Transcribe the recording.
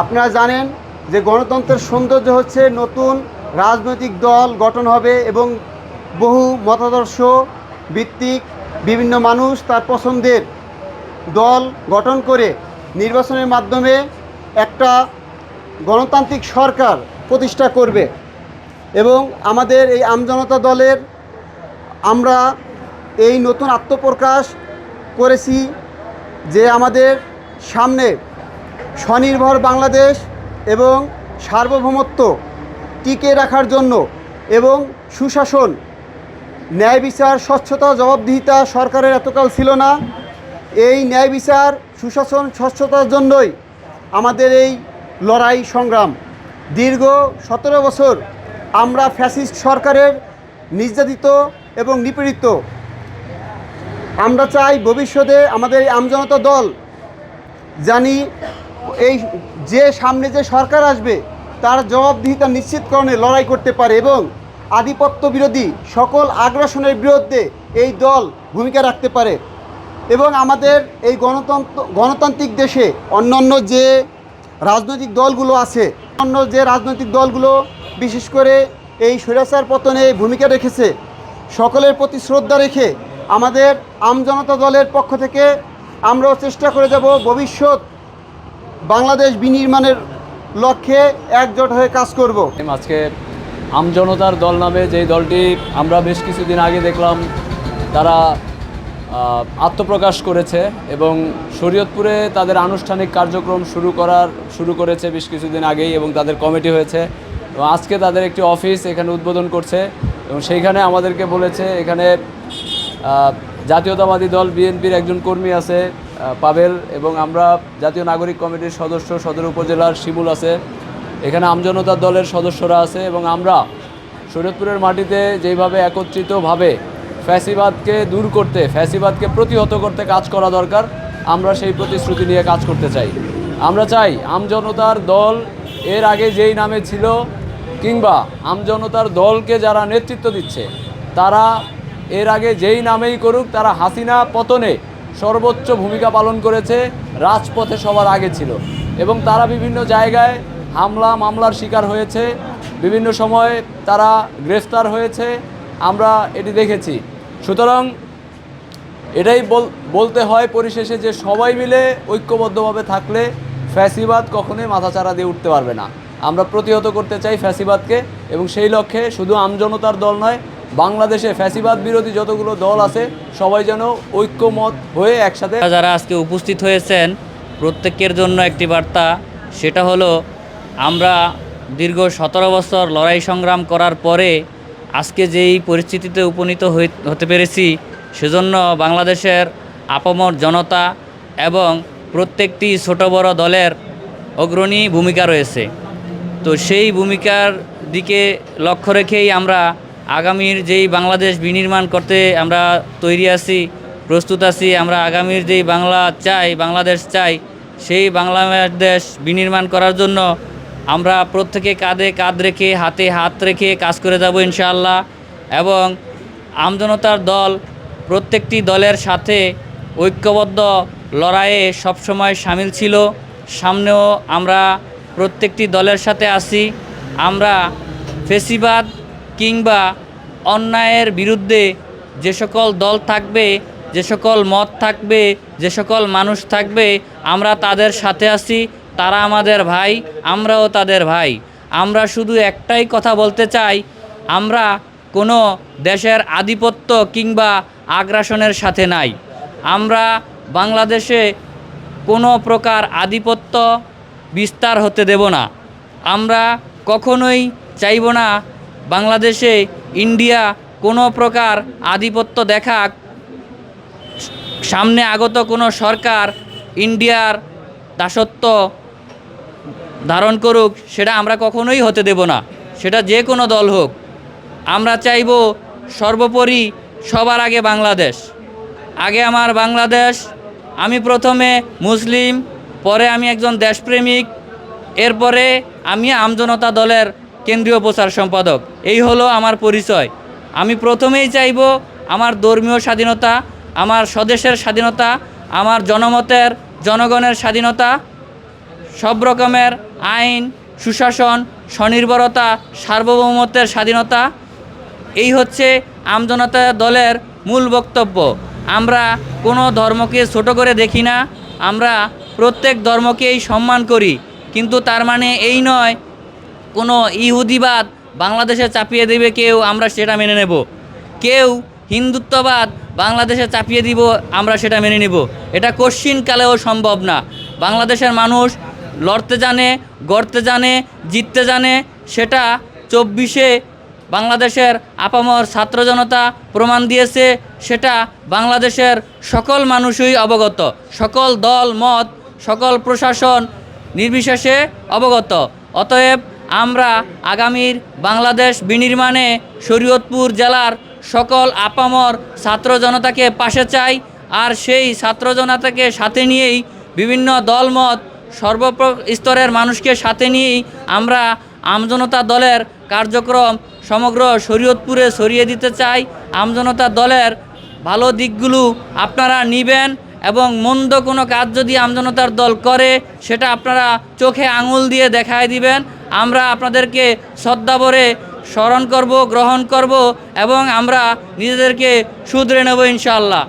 আপনারা জানেন যে গণতন্ত্রের সৌন্দর্য হচ্ছে নতুন রাজনৈতিক দল গঠন হবে এবং বহু মতাদর্শ ভিত্তিক বিভিন্ন মানুষ তার পছন্দের দল গঠন করে নির্বাচনের মাধ্যমে একটা গণতান্ত্রিক সরকার প্রতিষ্ঠা করবে। এবং আমাদের এই আমজনতা দলের আমরা এই নতুন আত্মপ্রকাশ করেছি যে আমাদের সামনে স্বনির্ভর বাংলাদেশ এবং সার্বভৌমত্ব টিকে রাখার জন্য এবং সুশাসন, ন্যায় বিচার, স্বচ্ছতা, জবাবদিহিতা সরকারের এতকাল ছিল না। এই ন্যায় বিচার, সুশাসন, স্বচ্ছতার জন্যই আমাদের এই লড়াই সংগ্রাম। দীর্ঘ সতেরো বছর আমরা ফ্যাসিস্ট সরকারের নির্যাতিত এবং নিপীড়িত। আমরা চাই ভবিষ্যতে আমাদের আমজনতা দল জানি এই যে সামনে যে সরকার আসবে, তার জবাবদিহিতা নিশ্চিতকরণে লড়াই করতে পারে এবং আধিপত্য বিরোধী সকল আগ্রাসনের বিরুদ্ধে এই দল ভূমিকা রাখতে পারে। এবং আমাদের এই গণতন্ত্র, গণতান্ত্রিক দেশে অন্যান্য যে রাজনৈতিক দলগুলো আছে অন্য যে রাজনৈতিক দলগুলো বিশেষ করে এই স্বৈরাচার পতনে ভূমিকা রেখেছে, সকলের প্রতি শ্রদ্ধা রেখে আমাদের আমজনতা দলের পক্ষ থেকে আমরাও চেষ্টা করে যাব ভবিষ্যৎ বাংলাদেশ বিনির্মাণের লক্ষ্যে একজোট হয়ে কাজ করব। আজকে আমজনতার দল নামে যেই দলটি আমরা বেশ কিছুদিন আগে দেখলাম, তারা আত্মপ্রকাশ করেছে এবং শরীয়তপুরে তাদের আনুষ্ঠানিক কার্যক্রম শুরু করার, শুরু করেছে বেশ কিছুদিন আগেই এবং তাদের কমিটি হয়েছে। এবং আজকে তাদের একটি অফিস এখানে উদ্বোধন করছে এবং সেইখানে আমাদেরকে বলেছে, এখানে জাতীয়তাবাদী দল, বিএনপির একজন কর্মী আছে পাবেল এবং আমরা জাতীয় নাগরিক কমিটির সদস্য সদর উপজেলার শিমুল আছে। এখানে আমজনতার দলের সদস্যরা আছে এবং আমরা শরীয়তপুরের মাটিতে যেইভাবে একত্রিতভাবে ফ্যাসিবাদকে দূর করতে, ফ্যাসিবাদকে প্রতিহত করতে কাজ করা দরকার, আমরা সেই প্রতিশ্রুতি নিয়ে কাজ করতে চাই। আমরা চাই আমজনতার দল এর আগে যেই নামে ছিল কিংবা আমজনতার দলকে যারা নেতৃত্ব দিচ্ছে, তারা এর আগে যেই নামেই করুক, তারা হাসিনা পতনে সর্বোচ্চ ভূমিকা পালন করেছে, রাজপথে সবার আগে ছিল। এবং তারা বিভিন্ন জায়গায় হামলা, মামলার শিকার হয়েছে। বিভিন্ন সময় তারা গ্রেফতার হয়েছে। আমরা এটি দেখেছি। সুতরাং এটাই বল বলতে হয় পরিশেষে যে সবাই মিলে ঐক্যবদ্ধভাবে থাকলে ফ্যাসিবাদ কখনোই মাথাচাড়া দিয়ে উঠতে পারবে না। আমরা প্রতিহত করতে চাই ফ্যাসিবাদকে এবং সেই লক্ষ্যে শুধু আমজনতার দল নয় বাংলাদেশে ফ্যাসিবাদ বিরোধী যতগুলো দল আছে, সবাই যেন ঐক্যমত হয়ে একসাথে যারা আজকে উপস্থিত হয়েছেন, প্রত্যেকের জন্য একটি বার্তা। সেটা হলো, আমরা দীর্ঘ সতেরো বছর লড়াই সংগ্রাম করার পরে আজকে যেই পরিস্থিতিতে উপনীত হতে পেরেছি, সেজন্য বাংলাদেশের আপামর জনতা এবং প্রত্যেকটি ছোট বড় দলের অগ্রণী ভূমিকা রয়েছে। তো সেই ভূমিকার দিকে লক্ষ্য রেখেই আমরা আগামীর যেই বাংলাদেশ বিনির্মাণ করতে আমরা তৈরি আছি, প্রস্তুত আছি, আমরা আগামীর যেই বাংলা চাই, বাংলাদেশ চাই, সেই বাংলাদেশ বিনির্মাণ করার জন্য আমরা প্রত্যেকে কাঁধে কাঁধ রেখে, হাতে হাত রেখে কাজ করে যাব ইনশাআল্লাহ। এবং আমজনতার দল, প্রত্যেকটি দলের সাথে ঐক্যবদ্ধ লড়াইয়ে সবসময় সামিল ছিল। সামনেও আমরা প্রত্যেকটি দলের সাথে আছি। আমরা ফেসিবাদ কিংবা অন্যায়ের বিরুদ্ধে যে সকল দল থাকবে, যে সকল মত থাকবে, যে সকল মানুষ থাকবে, আমরা তাদের সাথে আছি, তারা আমাদের ভাই, আমরাও তাদের ভাই। আমরা শুধু একটাই কথা বলতে চাই, আমরা কোনো দেশের আধিপত্য কিংবা আগ্রাসনের সাথে নাই। আমরা বাংলাদেশে কোনো প্রকার আধিপত্য বিস্তার হতে দেব না। আমরা কখনোই চাইব না বাংলাদেশে ইন্ডিয়া কোনো প্রকার আধিপত্য দেখাক সামনে আগত কোনো সরকার ইন্ডিয়ার দাসত্ব ধারণ করুক, সেটা আমরা কখনোই হতে দেব না। সেটা যে কোনো দল হোক। আমরা চাইব সর্বোপরি সবার আগে বাংলাদেশ। আগে আমার বাংলাদেশ, আমি প্রথমে মুসলিম, পরে আমি একজন দেশপ্রেমিক, এরপরে আমি আমজনতা দলের কেন্দ্রীয় প্রচার সম্পাদক। এই হলো আমার পরিচয়। আমি প্রথমেই চাইব আমার ধর্মীয় স্বাধীনতা, আমার স্বদেশের স্বাধীনতা, আমার জনমতের, জনগণের স্বাধীনতা, সব রকমের আইন, সুশাসন, স্বনির্ভরতা, সার্বভৌমত্বের স্বাধীনতা। এই হচ্ছে আমজনতা দলের মূল বক্তব্য। আমরা কোনো ধর্মকে ছোট করে দেখি না। আমরা প্রত্যেক ধর্মকেই সম্মান করি। কিন্তু তার মানে এই নয় কোনো ইহুদিবাদ বাংলাদেশে চাপিয়ে দেবে কেউ, আমরা সেটা মেনে নেব। কেউ হিন্দুত্ববাদ বাংলাদেশে চাপিয়ে দিব, আমরা সেটা মেনে নেব। এটা কশ্চিনকালেও সম্ভব না। বাংলাদেশের মানুষ লড়তে জানে, গড়তে জানে, জিততে জানে, সেটা চব্বিশে বাংলাদেশের আপামর ছাত্র জনতা প্রমাণ দিয়েছে, সেটা বাংলাদেশের সকল মানুষই অবগত। সকল দল, মত, সকল প্রশাসন নির্বিশেষে অবগত। অতএব আমরা আগামীর বাংলাদেশ বিনির্মাণে শরীয়তপুর জেলার সকল আপামর ছাত্র জনতাকে পাশে চাই, আর সেই ছাত্র জনতাকে সাথে নিয়েই বিভিন্ন দলমত সর্বপ্র স্তরের মানুষকে সাথে নিয়েই আমরা আমজনতা দলের কার্যক্রম সমগ্র শরীয়তপুরে ছড়িয়ে দিতে চাই। আমজনতা দলের ভালো দিকগুলো আপনারা নিবেন এবং মন্দ কোনো কাজ যদি আমজনতার দল করে, সেটা আপনারা চোখে আঙুল দিয়ে দেখায় দিবেন। আমরা আপনাদেরকে শ্রদ্ধাভরে স্মরণ করব গ্রহণ করব এবং আমরা নিজেদেরকে শুধরে নেব ইনশাআল্লাহ।